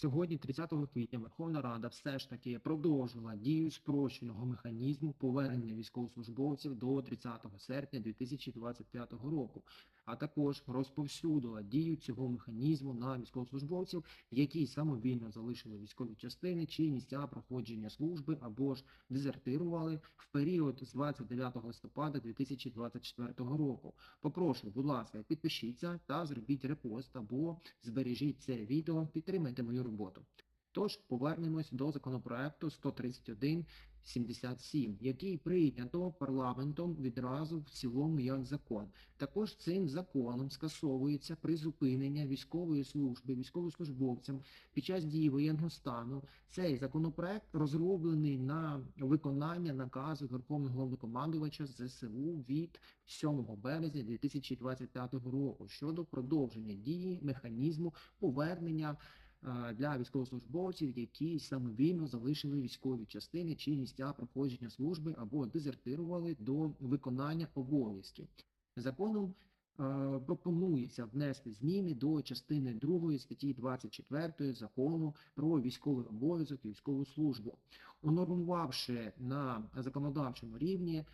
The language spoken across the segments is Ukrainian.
Сьогодні, 30 квітня, Верховна Рада все ж таки продовжила дію спрощеного механізму повернення військовослужбовців до 30 серпня 2025 року, а також розповсюдила дію цього механізму на військовослужбовців, які самовільно залишили військові частини чи місця проходження служби або ж дезертирували в період з 29 листопада 2024 року. Попрошу, будь ласка, підпишіться та зробіть репост або збережіть це відео, підтримайте мою роботу. Тож повернемось до законопроекту 13177, який прийнято парламентом відразу в цілому як закон. Також цим законом скасовується призупинення військової служби військовослужбовцям під час дії воєнного стану. Цей законопроект розроблений на виконання наказу Верховного Головнокомандувача ЗСУ від 7 березня 2025 року щодо продовження дії механізму повернення для військовослужбовців, які самовільно залишили військові частини чи місця проходження служби або дезертирували до виконання обов'язків. Законом е, пропонується внести зміни до частини 2 статті 24 закону про військовий обов'язок і військову службу, унормувавши на законодавчому рівні е,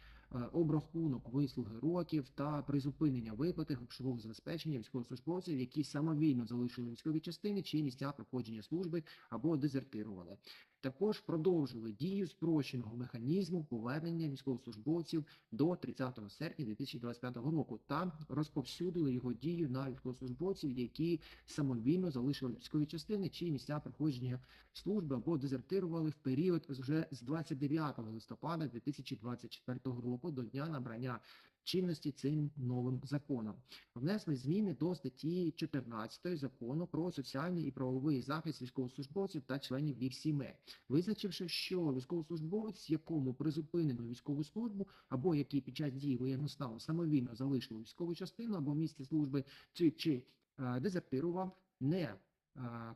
обрахунок вислуги років та призупинення виплати грошового забезпечення військовослужбовців, які самовільно залишили військові частини чи місця проходження служби або дезертирували. Також продовжили дію спрощеного механізму повернення військовослужбовців до 30 серпня 2025 року та розповсюдили його дію на військовослужбовців, які самовільно залишили військові частини чи місця проходження служби або дезертирували в період вже з 29 листопада 2024 року до дня набрання чинності цим новим законом. Внесли зміни до статті 14 закону про соціальний і правовий захист військовослужбовців та членів їх сімей, визначивши, що військовослужбовець, якому призупинено військову службу, або який під час дії воєнного стану самовільно залишив військову частину або місце служби, чи, чи е, дезертирував, не е,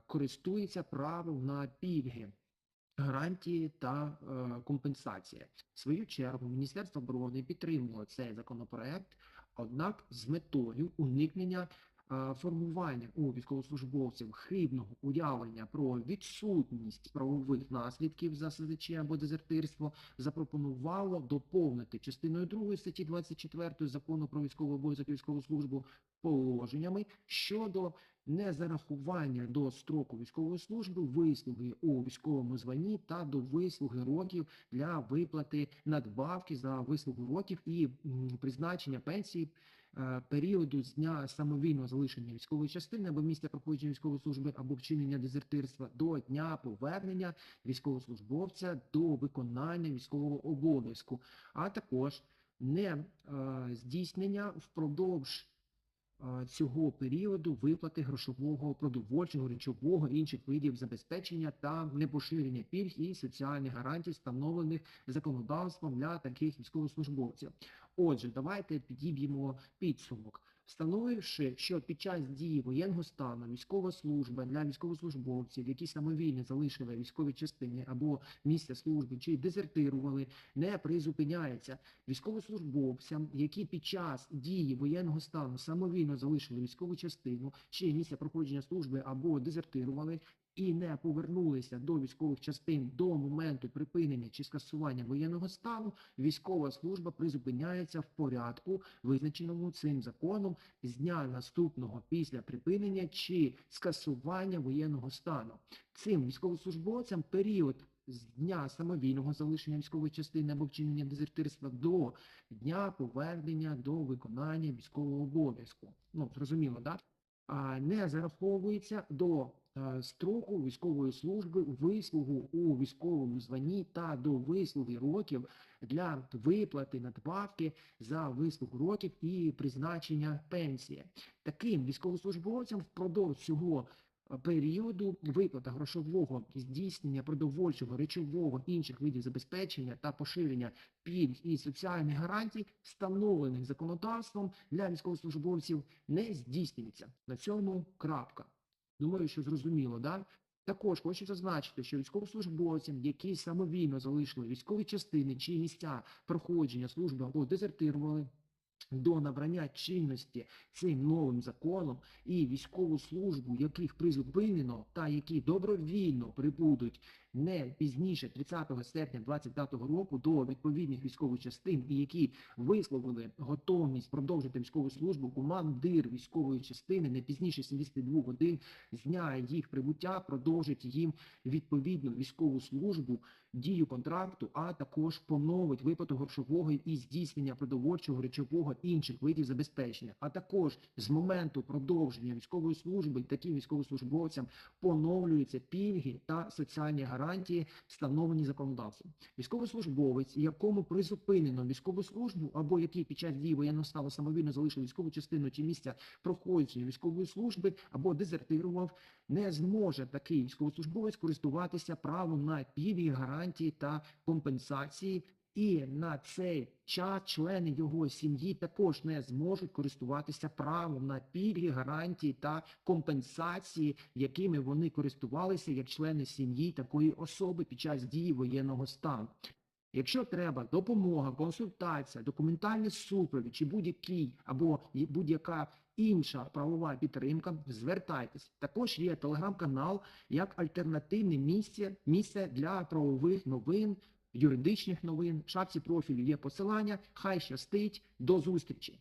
користується правом на пільги. Гарантії та е, компенсації. В свою чергу Міністерство оборони підтримувало цей законопроект, однак з метою уникнення е, формування у військовослужбовців хибного уявлення про відсутність правових наслідків за СЗЧ або дезертирство, запропонувало доповнити частиною 2 статті 24 закону про військовий обов'язок військову службу положеннями щодо незарахування до строку військової служби вислуги у військовому званні та до вислуги років для виплати надбавки за вислугу років і призначення пенсії е, періоду з дня самовільного залишення військової частини або місця проходження військової служби або вчинення дезертирства до дня повернення військовослужбовця до виконання військового обов'язку, а також не е, здійснення впродовж цього періоду виплати грошового, продовольчого, речового інших видів забезпечення та непоширення пільг і соціальних гарантій, встановлених законодавством для таких військовослужбовців. Отже, давайте підіб'ємо підсумок. Встановивши, що під час дії воєнного стану військова служба для військовослужбовців, які самовільно залишили військові частини або місця служби чи дезертирували, не призупиняється військовослужбовцям, які під час дії воєнного стану самовільно залишили військову частину чи місця проходження служби або дезертирували. І не повернулися до військових частин до моменту припинення чи скасування воєнного стану, військова служба призупиняється в порядку, визначеному цим законом з дня наступного після припинення чи скасування воєнного стану. Цим військовослужбовцям період з дня самовільного залишення військової частини або вчинення дезертирства до дня повернення до виконання військового обов'язку. Ну, зрозуміло, так? А не зараховується до строку військової служби вислугу у військовому званні та до вислуги років для виплати надбавки за вислугу років і призначення пенсії. Таким військовослужбовцям впродовж цього е, періоду виплата грошового здійснення продовольчого, речового інших видів забезпечення та поширення пільг і соціальних гарантій, встановлених законодавством для військовослужбовців, не здійснюється. На цьому крапка. Думаю, що зрозуміло, да? Також хочу зазначити, що військовослужбовцям, які самовільно залишили військові частини чи місця проходження служби або дезертирували, до набрання чинності цим новим законом і військову службу, яких призупинено та які добровільно прибудуть не пізніше 30 серпня 2025 року до відповідних військових частин і які висловили готовність продовжити військову службу, командир військової частини не пізніше 72 годин з дня їх прибуття продовжить їм відповідну військову службу, дію контракту, а також поновить виплату грошового і здійснення продовольчого речового інших видів забезпечення. А також з моменту продовження військової служби таким військовослужбовцям поновлюються пільги та соціальні гарантії, встановлені законодавством. Військовослужбовець, якому призупинено військову службу, або який під час дії воєнного стану самовільно залишив військову частину чи місця проходження військової служби, або дезертирував, не зможе такий військовослужбовець користуватися правом на пільги, гарантії та компенсації. І на цей час члени його сім'ї також не зможуть користуватися правом на пільги, гарантії та компенсації, якими вони користувалися як члени сім'ї такої особи під час дії воєнного стану. Якщо треба допомога, консультація, документальний супровід чи будь-який або будь-яка інша правова підтримка, звертайтесь. Також є телеграм-канал як альтернативне місце, місце для правових новин, юридичних новин. В шапці профілю є посилання. Хай щастить. До зустрічі!